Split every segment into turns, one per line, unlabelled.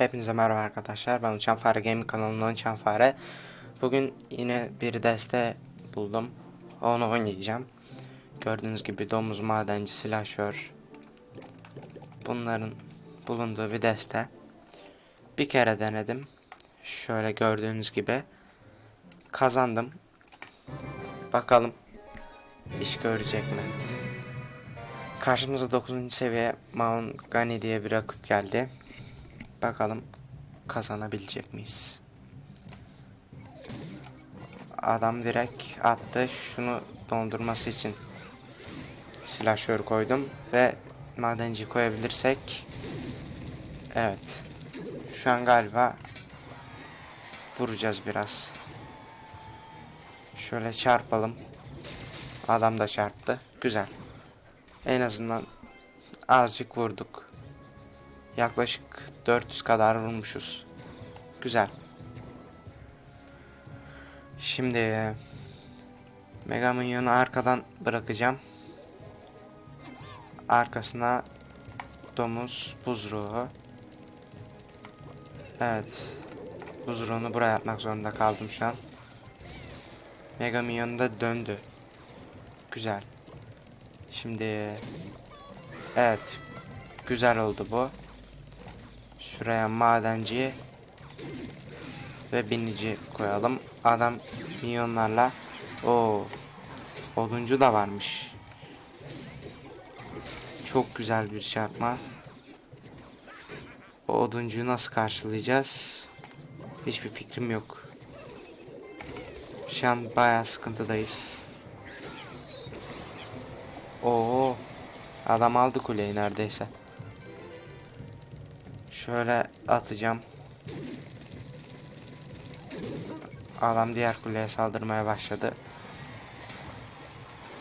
Hepinize merhaba arkadaşlar. Ben Uçan Fare Gaming kanalından Uçan Fare. Bugün yine bir deste buldum. Onu oynayacağım. Gördüğünüz gibi domuz madenci silahşör. Bunların bulunduğu bir deste. Bir kere denedim. Şöyle gördüğünüz gibi kazandım. Bakalım iş görecek mi? Karşımıza 9. seviye Mount Gani diye bir rakip geldi. Bakalım kazanabilecek miyiz? Adam direkt attı. Şunu dondurması için silahşör koydum ve madenci koyabilirsek evet şu an galiba vuracağız biraz. Şöyle çarpalım. Adam da çarptı. Güzel. En azından azıcık vurduk. Yaklaşık 400 kadar vurmuşuz. Güzel. Şimdi Mega Minyon'u arkadan bırakacağım. Arkasına domuz buz ruhu. Evet. Buz ruhunu buraya atmak zorunda kaldım şu an. Mega Minyon da döndü. Güzel. Şimdi evet güzel oldu bu. Şuraya madenci ve binici koyalım. Adam milyonlarla o oduncu da varmış. Çok güzel bir çarpma. O oduncuyu nasıl karşılayacağız? Hiçbir fikrim yok. Şu an bayağı sıkıntıdayız. Oo. Adam aldı kuleyi neredeyse. Şöyle atacağım. Adam diğer kuleye saldırmaya başladı.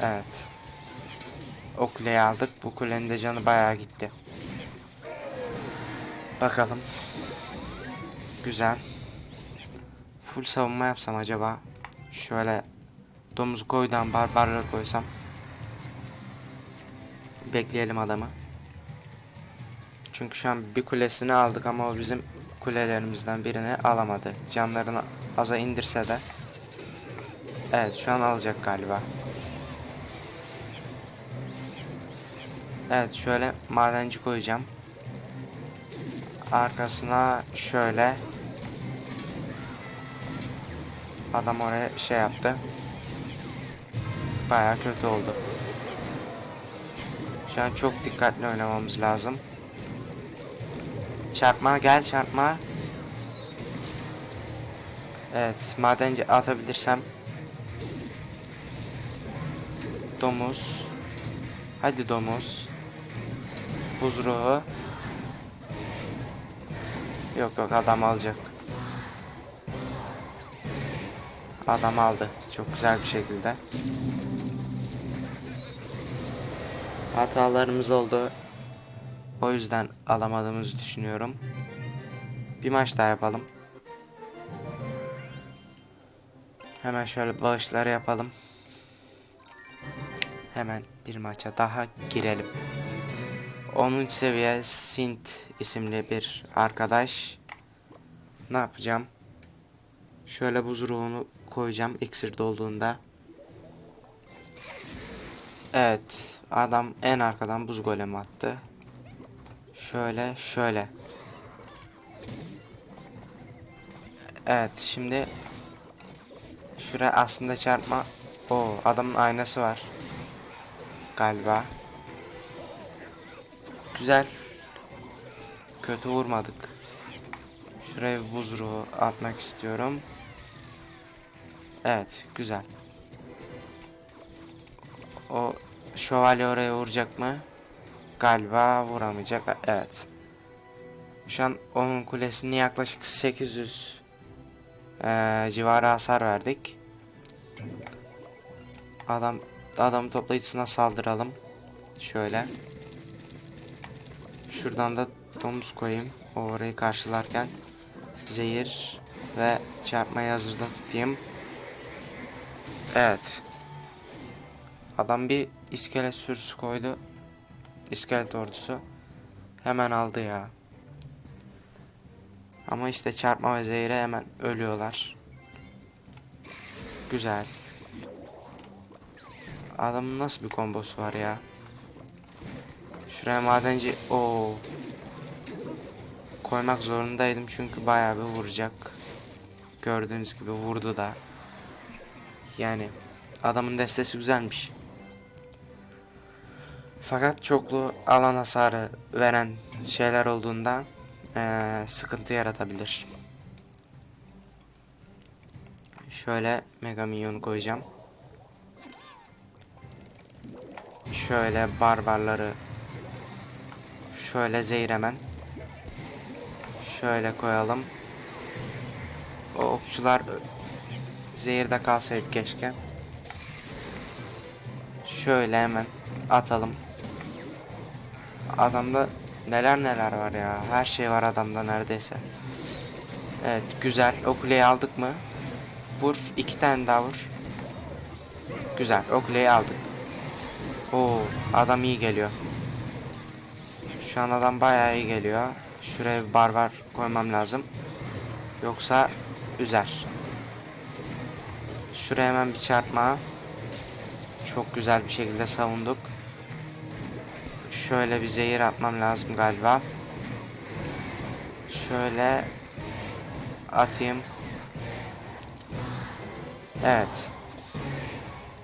Evet. O kuleyi aldık. Bu kulenin de canı bayağı gitti. Bakalım. Güzel. Full savunma yapsam acaba? Şöyle domuz koydan barbarları koysam. Bekleyelim adamı. Çünkü şu an bir kulesini aldık ama o bizim kulelerimizden birini alamadı. Canlarını aza indirse de. Evet şu an alacak galiba. Evet şöyle madenci koyacağım. Arkasına şöyle. Adam oraya şey yaptı. Baya kötü oldu. Şu an çok dikkatli oynamamız lazım. Çarpma gel çarpma. Evet madenci atabilirsem. Domuz. Hadi domuz. Buz ruhu. Yok yok adam alacak. Adam aldı. Çok güzel bir şekilde. Hatalarımız oldu. O yüzden alamadığımızı düşünüyorum. Bir maç daha yapalım. Hemen şöyle bağışları yapalım. Hemen bir maça daha girelim. 10. seviye Sint isimli bir arkadaş. Ne yapacağım? Şöyle buz ruhunu koyacağım iksir dolduğunda. Evet, adam en arkadan buz golemi attı. Şöyle, şöyle. Evet, şimdi şuraya aslında çarpma. O adamın aynası var. Galiba. Güzel. Kötü vurmadık. Şuraya bir buz ruhu atmak istiyorum. Evet, güzel. O şövalye oraya vuracak mı? Galiba vuramayacak. Evet. Şu an onun kulesine yaklaşık 800 eee civarı hasar verdik. Adam adam toplayıcısına saldıralım. Şöyle. Şuradan da domuz koyayım. O orayı karşılarken zehir ve çarpmayı hazırda tutayım. Evet. Adam bir iskelet sürüsü koydu. İskelet ordusu. Hemen aldı ya. Ama işte çarpma ve zehire hemen ölüyorlar. Güzel. Adamın nasıl bir kombosu var ya? Şuraya madenci o koymak zorundaydım çünkü bayağı bir vuracak. Gördüğünüz gibi vurdu da. Yani adamın destesi güzelmiş. Fakat çoklu alan hasarı veren şeyler olduğunda eee, sıkıntı yaratabilir. Şöyle Mega Minyon koyacağım. Şöyle barbarları şöyle zehremen şöyle koyalım. O okçular zehirde kalsaydı keşke. Şöyle hemen atalım. Adamda neler neler var ya. Her şey var adamda neredeyse. Evet güzel. O kuleyi aldık mı? Vur. iki tane daha vur. Güzel. O kuleyi aldık. Oo, adam iyi geliyor. Şu an adam bayağı iyi geliyor. Şuraya bir barbar koymam lazım. Yoksa üzer. Şuraya hemen bir çarpma. Çok güzel bir şekilde savunduk. Şöyle bir zehir atmam lazım galiba. Şöyle atayım. Evet.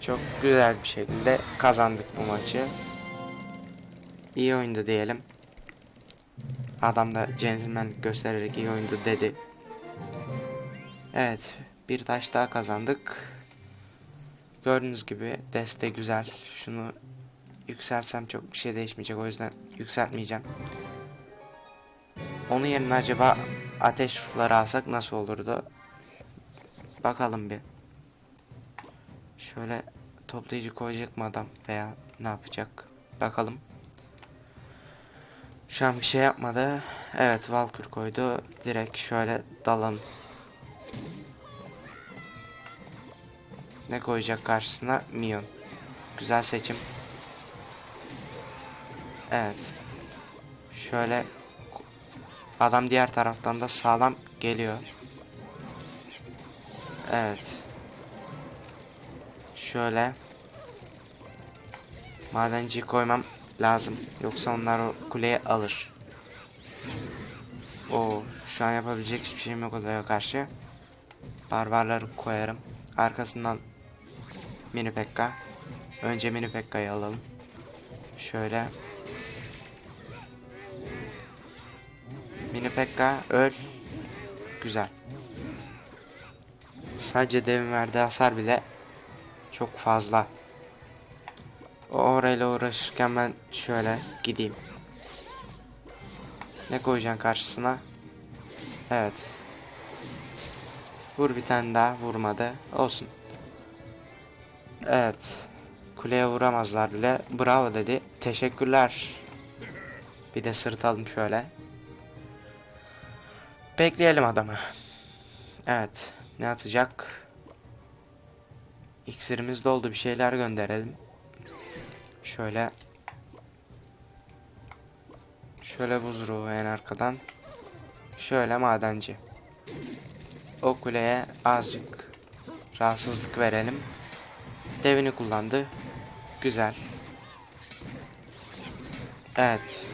Çok güzel bir şekilde kazandık bu maçı. İyi oyundu diyelim. Adam da centilmenlik göstererek iyi oyundu dedi. Evet, bir taş daha kazandık. Gördüğünüz gibi deste güzel. Şunu yükseltsem çok bir şey değişmeyecek o yüzden yükseltmeyeceğim. Onun yerine acaba ateş ruhları alsak nasıl olurdu? Bakalım bir. Şöyle toplayıcı koyacak mı adam veya ne yapacak? Bakalım. Şu an bir şey yapmadı. Evet Valkür koydu. Direkt şöyle dalalım. Ne koyacak karşısına? Mion. Güzel seçim. Evet. Şöyle adam diğer taraftan da sağlam geliyor. Evet. Şöyle madenciyi koymam lazım. Yoksa onlar o kuleyi alır. O şu an yapabilecek hiçbir şeyim yok odaya karşı. Barbarları koyarım. Arkasından mini pekka. Önce mini pekka'yı alalım. Şöyle. Mini pekka öl. Güzel. Sadece devin verdiği hasar bile çok fazla. O orayla uğraşırken ben şöyle gideyim. Ne koyacaksın karşısına? Evet. Vur bir tane daha vurmadı. Olsun. Evet. Kuleye vuramazlar bile. Bravo dedi. Teşekkürler. Bir de sırtalım şöyle. Bekleyelim adamı. Evet. Ne atacak? İksirimiz doldu. Bir şeyler gönderelim. Şöyle. Şöyle buz en arkadan. Şöyle madenci. O kuleye azıcık rahatsızlık verelim. Devini kullandı. Güzel. Evet.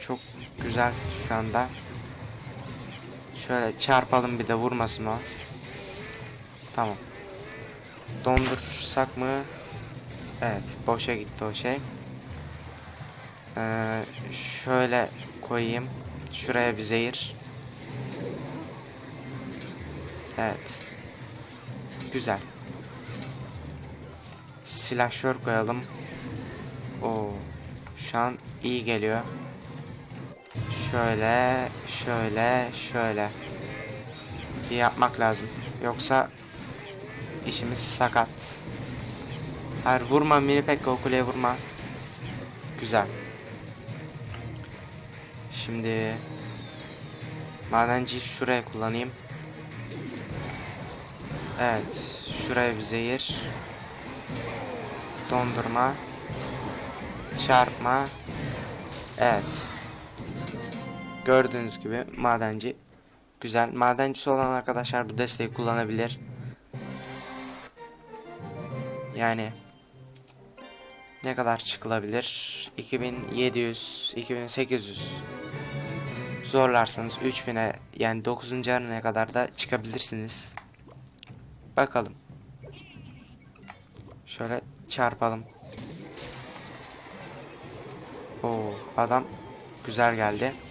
Çok güzel şu anda. Şöyle çarpalım bir de vurmasın o. Tamam. Dondursak mı? Evet. Boşa gitti o şey. Ee, şöyle koyayım. Şuraya bir zehir. Evet. Güzel. Silahşör koyalım. Oo. Şu an iyi geliyor. Şöyle, şöyle, şöyle. Bir yapmak lazım. Yoksa işimiz sakat. Hayır vurma mini pekka o kuleye vurma. Güzel. Şimdi madenci şuraya kullanayım. Evet, şuraya bir zehir. Dondurma. Çarpma. Evet. Gördüğünüz gibi madenci Güzel. Madencisi olan arkadaşlar bu desteği kullanabilir. Yani ne kadar çıkılabilir? 2700, 2800 zorlarsanız 3000'e yani 9. arenaya kadar da çıkabilirsiniz. Bakalım. Şöyle çarpalım. Oo, adam güzel geldi.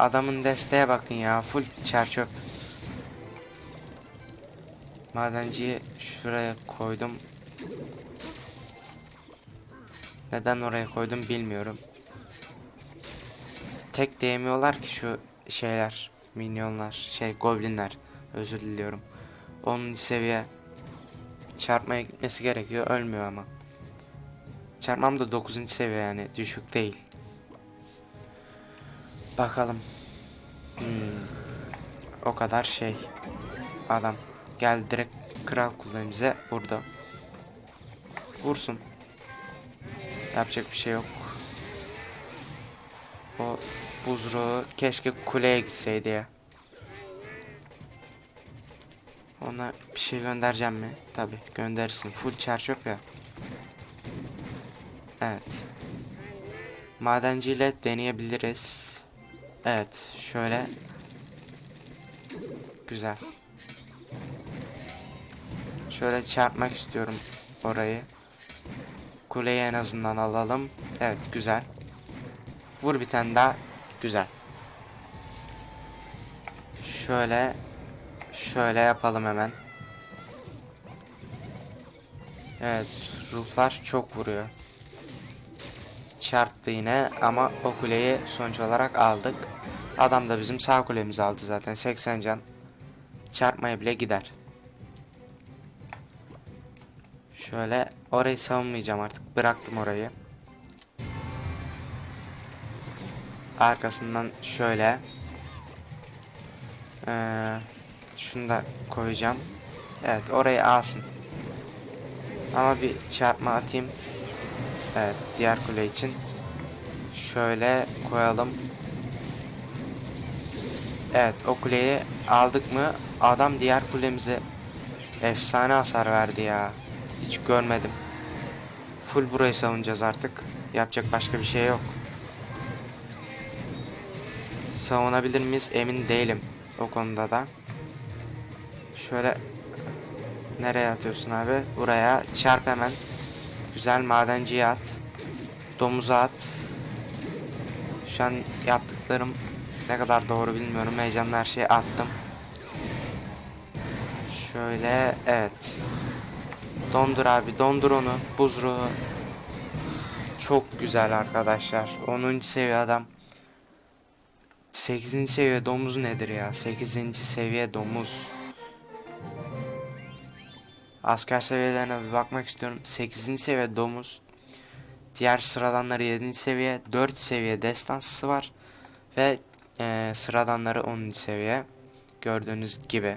Adamın desteğe bakın ya. Full çerçöp. Madenciyi şuraya koydum. Neden oraya koydum bilmiyorum. Tek değmiyorlar ki şu şeyler. Minyonlar. Şey goblinler. Özür diliyorum. 10. seviye çarpmaya gitmesi gerekiyor. Ölmüyor ama. Çarpmam da 9. seviye yani. Düşük değil. Bakalım. Hmm. O kadar şey. Adam. Gel direkt kral kullan bize. Burada. Vursun. Yapacak bir şey yok. O buzruğu keşke kuleye gitseydi ya. Ona bir şey göndereceğim mi? Tabi gönderirsin. Full çerçöp ya. Evet. Madenciyle deneyebiliriz. Evet. Şöyle. Güzel. Şöyle çarpmak istiyorum orayı. Kuleyi en azından alalım. Evet güzel. Vur bir tane daha. Güzel. Şöyle. Şöyle yapalım hemen. Evet. Ruhlar çok vuruyor. Çarptı yine ama o kuleyi sonuç olarak aldık. Adam da bizim sağ kulemizi aldı zaten. 80 can. Çarpmaya bile gider. Şöyle orayı savunmayacağım artık. Bıraktım orayı. Arkasından şöyle. Ee, şunu da koyacağım. Evet orayı alsın. Ama bir çarpma atayım. Evet diğer kule için. Şöyle koyalım. Evet o kuleyi aldık mı adam diğer kulemize efsane hasar verdi ya. Hiç görmedim. Full burayı savunacağız artık. Yapacak başka bir şey yok. Savunabilir miyiz emin değilim o konuda da. Şöyle nereye atıyorsun abi? Buraya çarp hemen. Güzel madenciye at. Domuza at. Şu an yaptıklarım ne kadar doğru bilmiyorum. Heyecanla her şeyi attım. Şöyle evet. Dondur abi dondur onu. Buzruğu. Çok güzel arkadaşlar. 10. seviye adam. 8. seviye domuz nedir ya? 8. seviye domuz. Asker seviyelerine bir bakmak istiyorum. 8. seviye domuz. Diğer sıradanları 7. seviye. 4 seviye destansısı var. Ve e, sıradanları 10. seviye. Gördüğünüz gibi.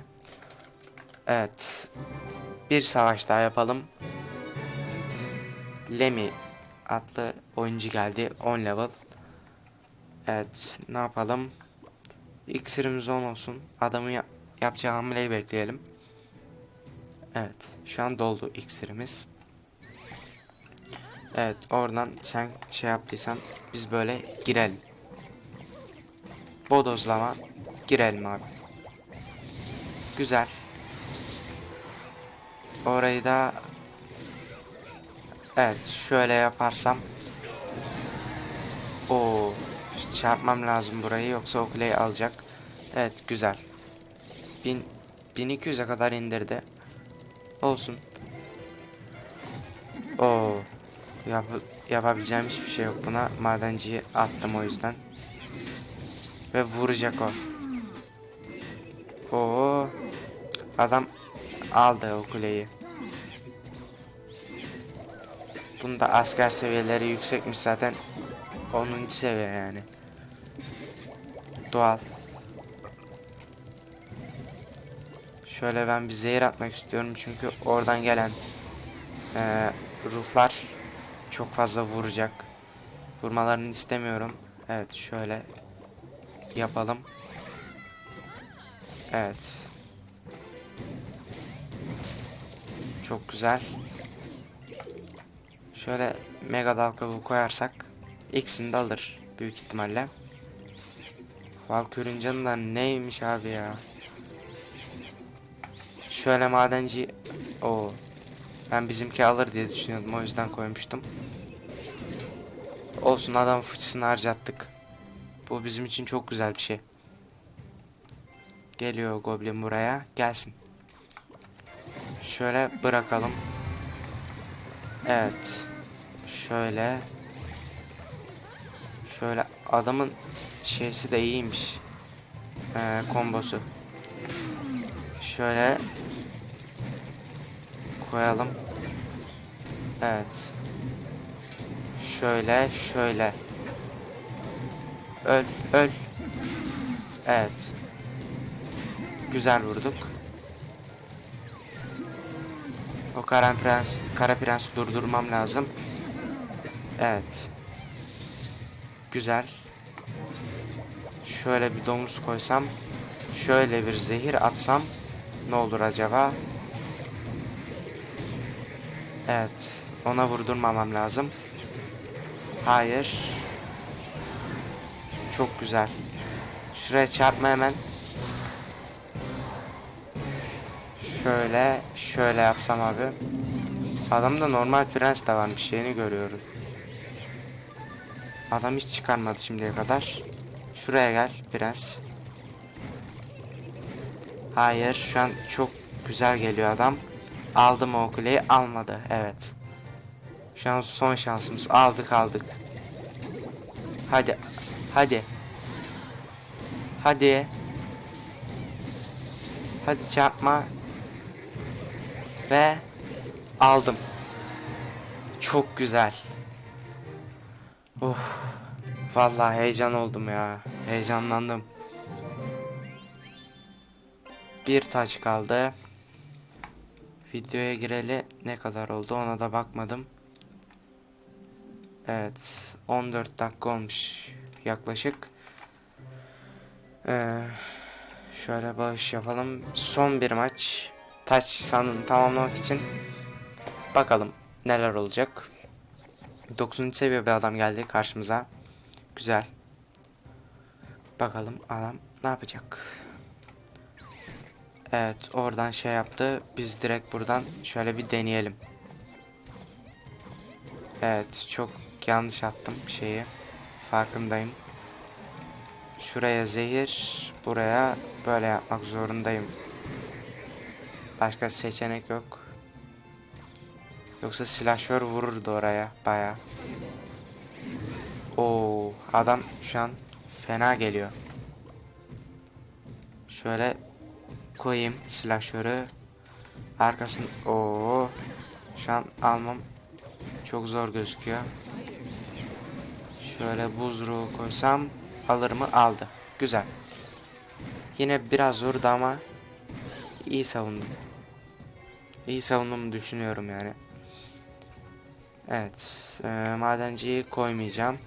Evet. Bir savaş daha yapalım. Lemmy adlı oyuncu geldi. 10 level. Evet. Ne yapalım? İksirimiz 10 olsun. Adamın ya yapacağı hamleyi bekleyelim. Evet. Şu an doldu iksirimiz. Evet. Oradan sen şey yaptıysan biz böyle girelim. Bodozlama girelim abi. Güzel. Orayı da Evet şöyle yaparsam o çarpmam lazım burayı yoksa o alacak. Evet güzel. 1000 1200'e kadar indirdi. Olsun. O yap yapabileceğim hiçbir şey yok buna. Madenciyi attım o yüzden. Ve vuracak o. Oo. Adam aldı o kuleyi. Bunda asker seviyeleri yüksekmiş zaten. 10. seviye yani. Doğal. Şöyle ben bir zehir atmak istiyorum çünkü oradan gelen e, ruhlar çok fazla vuracak. Vurmalarını istemiyorum. Evet şöyle yapalım. Evet. Çok güzel. Şöyle mega dal kabuğu koyarsak ikisini de alır büyük ihtimalle. Valkür'ün canı da neymiş abi ya. Şöyle madenci o ben bizimki alır diye düşünüyordum o yüzden koymuştum. Olsun adam fıçısını harcattık. Bu bizim için çok güzel bir şey. Geliyor goblin buraya. Gelsin. Şöyle bırakalım. Evet. Şöyle. Şöyle adamın şeysi de iyiymiş. Ee, kombosu. Şöyle koyalım. Evet. Şöyle, şöyle. Öl, öl. Evet. Güzel vurduk. O kara prens, kara prensi durdurmam lazım. Evet. Güzel. Şöyle bir domuz koysam, şöyle bir zehir atsam ne olur acaba? Evet. Ona vurdurmamam lazım. Hayır. Çok güzel. Şuraya çarpma hemen. Şöyle, şöyle yapsam abi. Adamda normal prens de varmış. Yeni görüyorum. Adam hiç çıkarmadı şimdiye kadar. Şuraya gel prens. Hayır şu an çok güzel geliyor adam. Aldı mı o kuleyi? Almadı. Evet. Şu an son şansımız. Aldık aldık. Hadi. Hadi. Hadi. Hadi çarpma. Ve aldım. Çok güzel. Of. Vallahi heyecan oldum ya. Heyecanlandım. Bir taç kaldı. Videoya gireli ne kadar oldu ona da bakmadım. Evet 14 dakika olmuş yaklaşık. Ee, şöyle bağış yapalım. Son bir maç. Taç sandığını tamamlamak için. Bakalım neler olacak. 9. seviye bir adam geldi karşımıza. Güzel. Bakalım adam ne yapacak. Evet oradan şey yaptı. Biz direkt buradan şöyle bir deneyelim. Evet çok yanlış attım şeyi. Farkındayım. Şuraya zehir. Buraya böyle yapmak zorundayım. Başka seçenek yok. Yoksa silahşör vururdu oraya baya. Oo adam şu an fena geliyor. Şöyle koyayım silahşörü. Arkasını o şu an almam çok zor gözüküyor. Şöyle buzruğu koysam alır mı? Aldı. Güzel. Yine biraz vurdu ama iyi savundum. İyi savunduğumu düşünüyorum yani. Evet. E, madenciyi koymayacağım.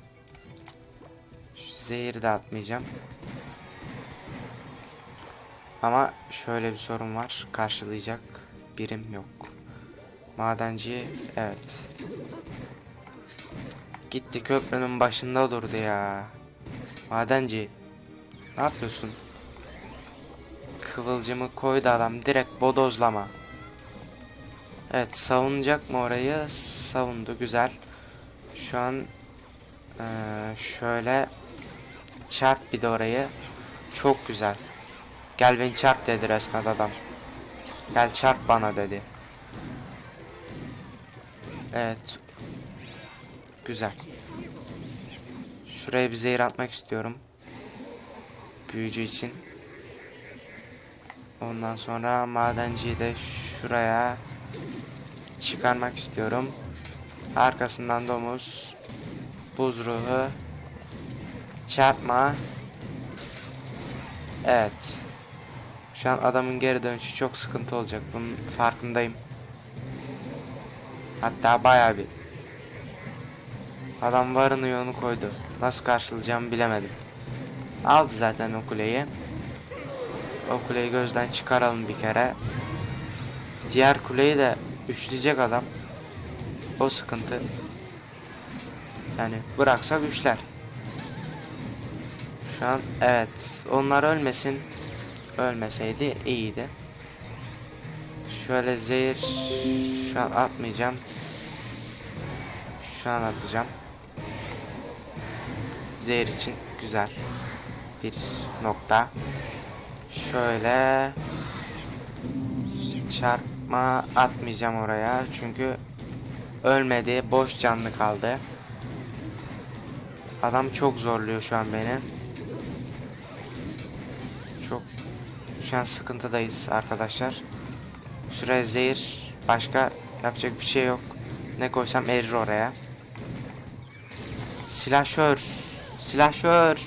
Şu Zehiri de atmayacağım. Ama şöyle bir sorun var. Karşılayacak birim yok. Madenci evet. Gitti köprünün başında durdu ya. Madenci. Ne yapıyorsun? Kıvılcımı koydu adam. Direkt bodozlama. Evet savunacak mı orayı? Savundu güzel. Şu an eee, şöyle çarp bir de orayı. Çok güzel. Gel beni çarp dedi resmen adam. Gel çarp bana dedi. Evet. Güzel. Şuraya bir zehir atmak istiyorum. Büyücü için. Ondan sonra madenciyi de şuraya çıkarmak istiyorum. Arkasından domuz. Buz ruhu. Çarpma. Evet. Şu an adamın geri dönüşü çok sıkıntı olacak. Bunun farkındayım. Hatta bayağı bir. Adam varını yoğunu koydu. Nasıl karşılayacağımı bilemedim. Aldı zaten o kuleyi. O kuleyi gözden çıkaralım bir kere. Diğer kuleyi de üçleyecek adam. O sıkıntı. Yani bıraksak üçler. Şu an evet. Onlar ölmesin. Ölmeseydi iyiydi. Şöyle zehir şu an atmayacağım. Şu an atacağım. Zehir için güzel bir nokta. Şöyle çarpma atmayacağım oraya çünkü ölmedi, boş canlı kaldı. Adam çok zorluyor şu an beni. Çok şu an sıkıntıdayız arkadaşlar. Şuraya zehir başka yapacak bir şey yok. Ne koysam erir oraya. Silahşör. Silahşör.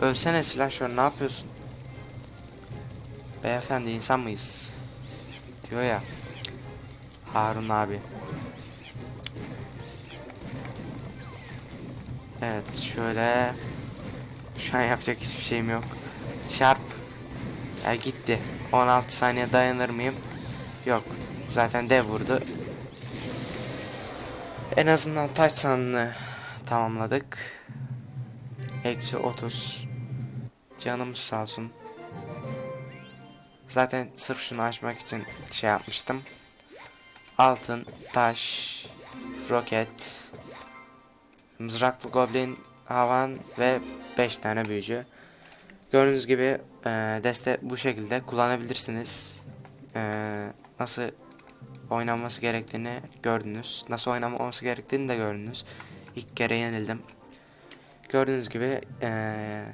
Ölsene silahşör ne yapıyorsun? Beyefendi insan mıyız? Diyor ya. Harun abi. Evet şöyle. Şu an yapacak hiçbir şeyim yok. Çarp. Ya gitti. 16 saniye dayanır mıyım? Yok. Zaten dev vurdu. En azından taç sanını tamamladık. Eksi 30. Canımız sağ olsun. Zaten sırf şunu açmak için şey yapmıştım. Altın, taş, roket, mızraklı goblin, havan ve 5 tane büyücü. Gördüğünüz gibi e, deste bu şekilde kullanabilirsiniz. E, nasıl oynanması gerektiğini gördünüz. Nasıl oynanması gerektiğini de gördünüz. İlk kere yenildim. Gördüğünüz gibi eee,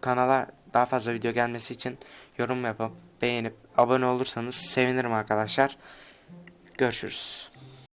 kanala daha fazla video gelmesi için yorum yapıp beğenip abone olursanız sevinirim arkadaşlar. Görüşürüz.